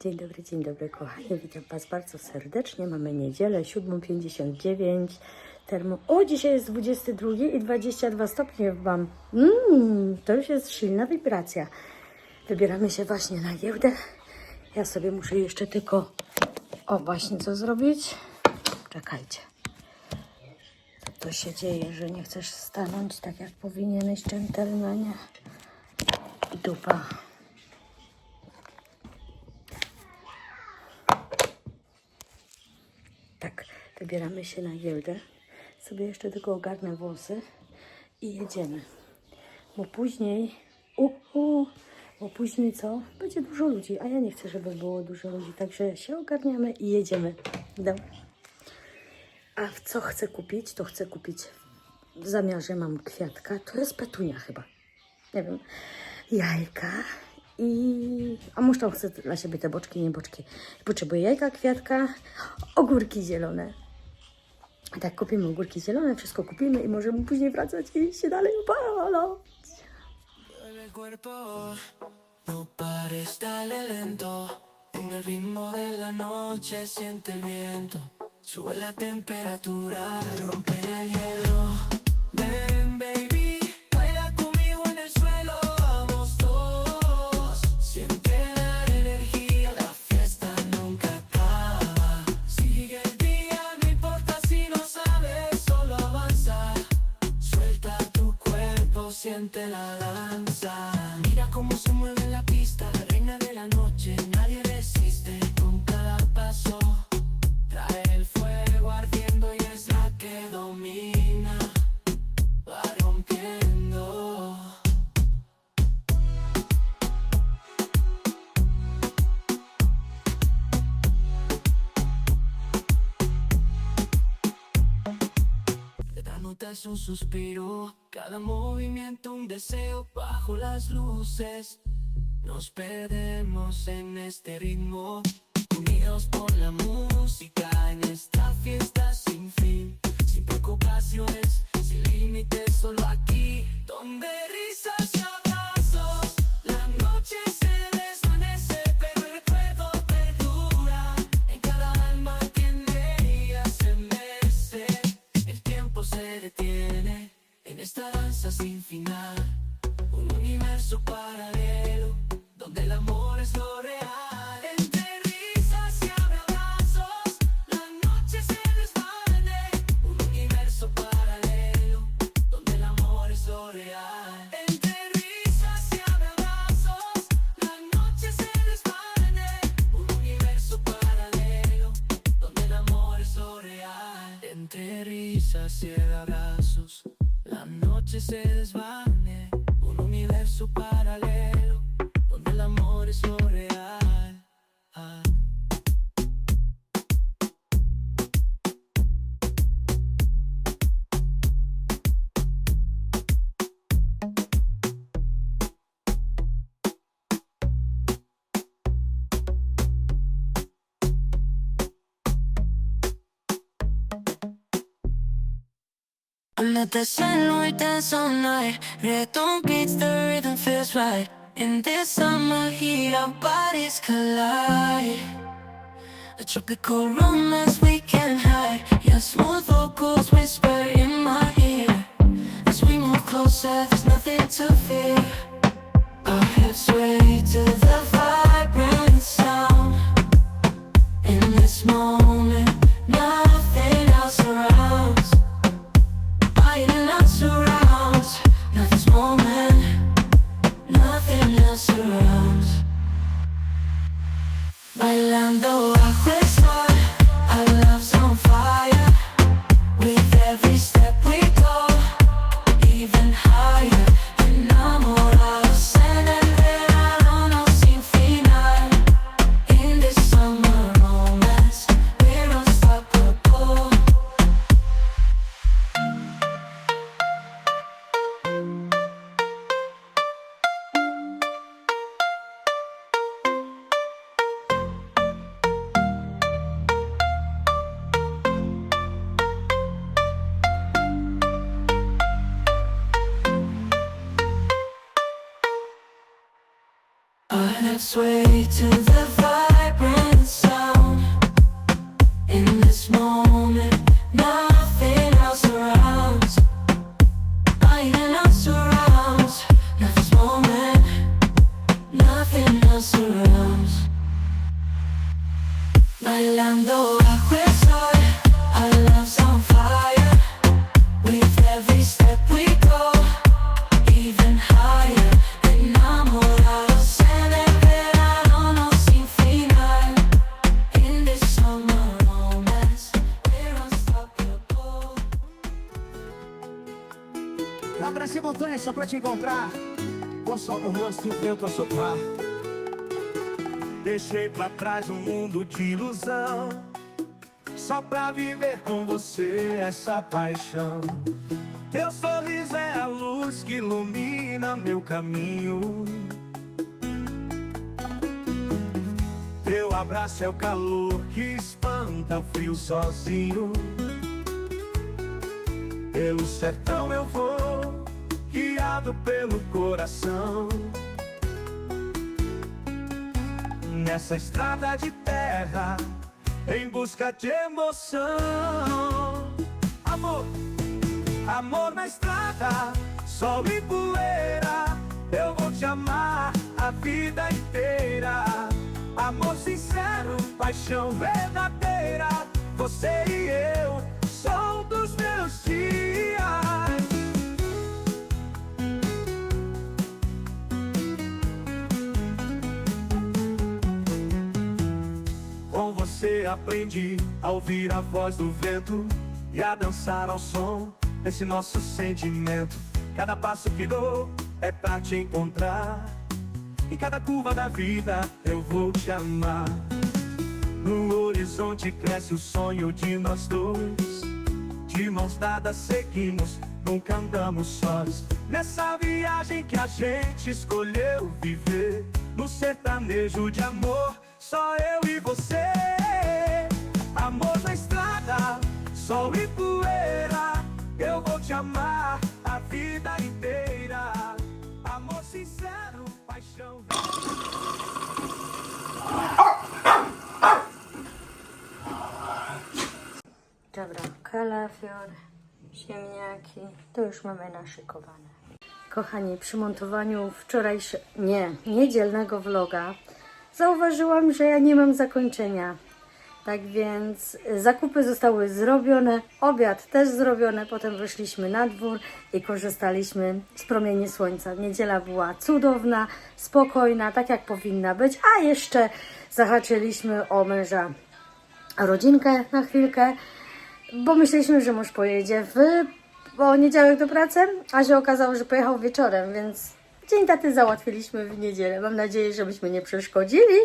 Dzień dobry, dzień dobry kochani, witam Was bardzo serdecznie. Mamy niedzielę, 7.59, termo... O, dzisiaj jest 22 i 22 stopnie mam. Mmm, to już jest silna wibracja. Wybieramy się właśnie na giełdę. Ja sobie muszę jeszcze tylko... O, właśnie co zrobić? Czekajcie. To się dzieje, że nie chcesz stanąć tak jak powinieneś, dżentelmenie? Dupa. Tak, wybieramy się na giełdę. Sobie jeszcze tylko ogarnę włosy i jedziemy. Bo później, uhu, bo później co? Będzie dużo ludzi, a ja nie chcę, żeby było dużo ludzi. Także się ogarniamy i jedziemy. Dobra. A w co chcę kupić? To chcę kupić w zamiarze mam kwiatka. To jest petunia chyba. Nie wiem. Jajka i... A może tam chcę dla siebie te boczki, nie boczki. Potrzebuję jajka, kwiatka, ogórki zielone. Tak, kupimy ogórki zielone, wszystko kupimy i możemy później wracać i się dalej opalać. No pares, dale lento. En el ritmo de la noche siente el viento. Sube la temperatura, rompe el hielo. Siente la danza. Mira cómo se mueve un suspiro, cada movimiento un deseo bajo las luces. Nos perdemos en este ritmo, unidos por la música en esta fiesta sin fin, sin preocupaciones, sin límites, solo aquí, donde risas y abrazos, la noche se desvane. Un universo paralelo Under the sun, we dance all night. Reggaeton beats, the rhythm feels right. In this summer heat, our bodies collide. A tropical romance we can't hide. Your smooth vocals whisper in my ear. As we move closer, there's nothing to fear. Our hips sway to the on its wait. to the encontrar. Com rosto e o vento a soprar. Deixei pra trás um mundo de ilusão. Só pra viver com você essa paixão. Teu sorriso é a luz que ilumina meu caminho. Teu abraço é o calor que espanta o frio sozinho. Pelo sertão eu vou, guiado pelo coração. Nessa estrada de terra, em busca de emoção. Amor, amor na estrada, sol e poeira. Eu vou te amar a vida inteira. Amor sincero, paixão verdadeira. Você e eu, sol dos meus dias. Você aprendi a ouvir a voz do vento e a dançar ao som desse nosso sentimento. Cada passo que dou é pra te encontrar. Em cada curva da vida eu vou te amar. No horizonte cresce o sonho de nós dois. De mãos dadas seguimos, nunca andamos sós. Nessa viagem que a gente escolheu viver. No sertanejo de amor, só eu e você. Sol e poeira. Eu vou te amar a vida inteira. Amor sincero, paixão. Dobra, kalafior, ziemniaki, to już mamy naszykowane. Kochani, przy montowaniu wczorajszego, nie, niedzielnego vloga zauważyłam, że ja nie mam zakończenia. Tak więc zakupy zostały zrobione, obiad też zrobione, potem wyszliśmy na dwór i korzystaliśmy z promieni słońca. Niedziela była cudowna, spokojna, tak jak powinna być, a jeszcze zahaczyliśmy o męża rodzinkę na chwilkę, bo myśleliśmy, że mąż pojedzie w poniedziałek do pracy, a się okazało, że pojechał wieczorem, więc dzień taty załatwiliśmy w niedzielę. Mam nadzieję, że byśmy nie przeszkodzili.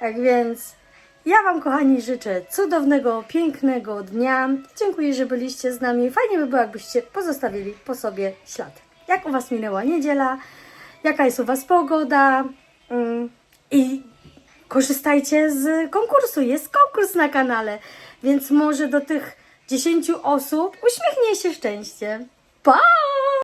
Tak więc ja Wam, kochani, życzę cudownego, pięknego dnia. Dziękuję, że byliście z nami. Fajnie by było, jakbyście pozostawili po sobie ślad. Jak u Was minęła niedziela? Jaka jest u Was pogoda? Mm, I korzystajcie z konkursu. Jest konkurs na kanale, więc może do tych 10 osób uśmiechnie się szczęście. Pa!